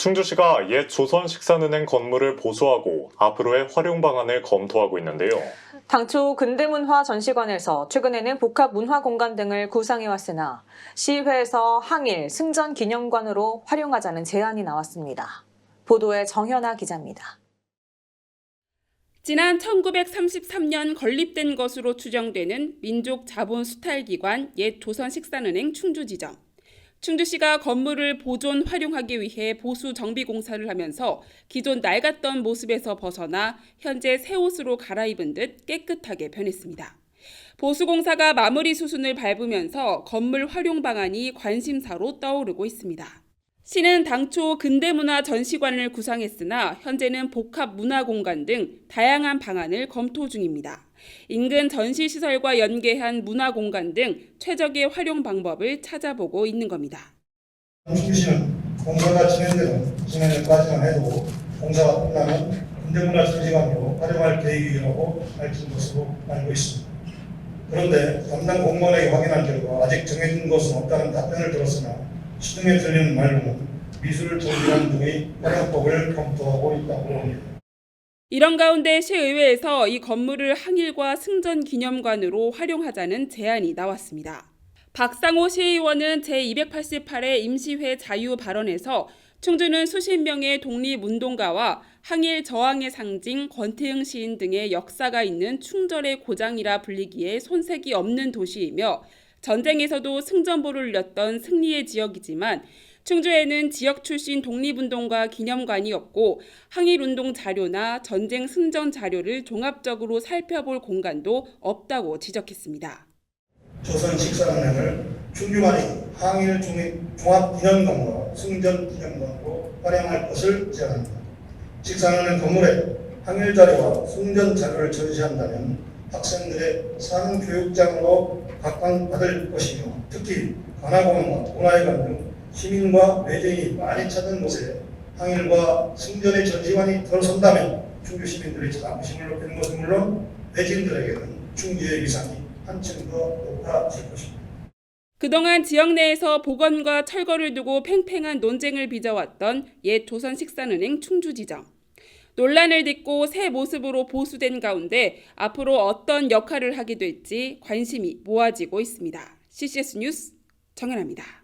충주시가 옛 조선식산은행 건물을 보수하고 앞으로의 활용 방안을 검토하고 있는데요. 당초 근대문화 전시관에서 최근에는 복합 문화 공간 등을 구상해왔으나 시의회에서 항일 승전 기념관으로 활용하자는 제안이 나왔습니다. 보도에 정현아 기자입니다. 지난 1933년 건립된 것으로 추정되는 민족 자본 수탈기관 옛 조선식산은행 충주지점. 충주시가 건물을 보존 활용하기 위해 보수 정비 공사를 하면서 기존 낡았던 모습에서 벗어나 현재 새 옷으로 갈아입은 듯 깨끗하게 변했습니다. 보수 공사가 마무리 수순을 밟으면서 건물 활용 방안이 관심사로 떠오르고 있습니다. 시는 당초 근대문화 전시관을 구상했으나 현재는 복합 문화 공간 등 다양한 방안을 검토 중입니다. 인근 전시시설과 연계한 문화 공간 등 최적의 활용 방법을 찾아보고 있는 겁니다. 충주시는 공사가 진행되는 지난해까지만 해도 공사가 끝나면 근대문화 전시관으로 활용할 계획이라고 밝힌 것으로 알고 있습니다. 그런데 담당 공무원에게 확인한 결과 아직 정해진 것은 없다는 답변을 들었으나 들리는 말로는 미술 전시관 등의 활용법을 검토하고 있다고 합니다. 이런 가운데 시의회에서 이 건물을 항일과 승전 기념관으로 활용하자는 제안이 나왔습니다. 박상호 시의원은 제288회 임시회 자유 발언에서 충주는 수십 명의 독립운동가와 항일 저항의 상징 권태흥 시인 등의 역사가 있는 충절의 고장이라 불리기에 손색이 없는 도시이며 전쟁에서도 승전보를 울렸던 승리의 지역이지만 충주에는 지역 출신 독립운동가 기념관이 없고 항일운동 자료나 전쟁 승전 자료를 종합적으로 살펴볼 공간도 없다고 지적했습니다. 조선 식사은행을 충주만이 항일 중립 종합기념관과 승전기념관으로 활용할 것을 제안합니다. 식사은행 건물에 항일 자료와 승전 자료를 전시한다면 학생들의 상교육장으로 각광받을 것이며 특히 관아공원과 문화회관 등 시민과 외지인이 많이 찾는 곳에 항일과 승전의 전시관이 들어선다면 충주 시민들의 자부심을 높이는 것은 물론 외지인들에게는 충주의 위상이 한층 더 높아질 것입니다. 그동안 지역 내에서 보건과 철거를 두고 팽팽한 논쟁을 빚어왔던 옛 조선식산은행 충주지점. 논란을 딛고 새 모습으로 보수된 가운데 앞으로 어떤 역할을 하게 될지 관심이 모아지고 있습니다. CCS 뉴스 정현아입니다.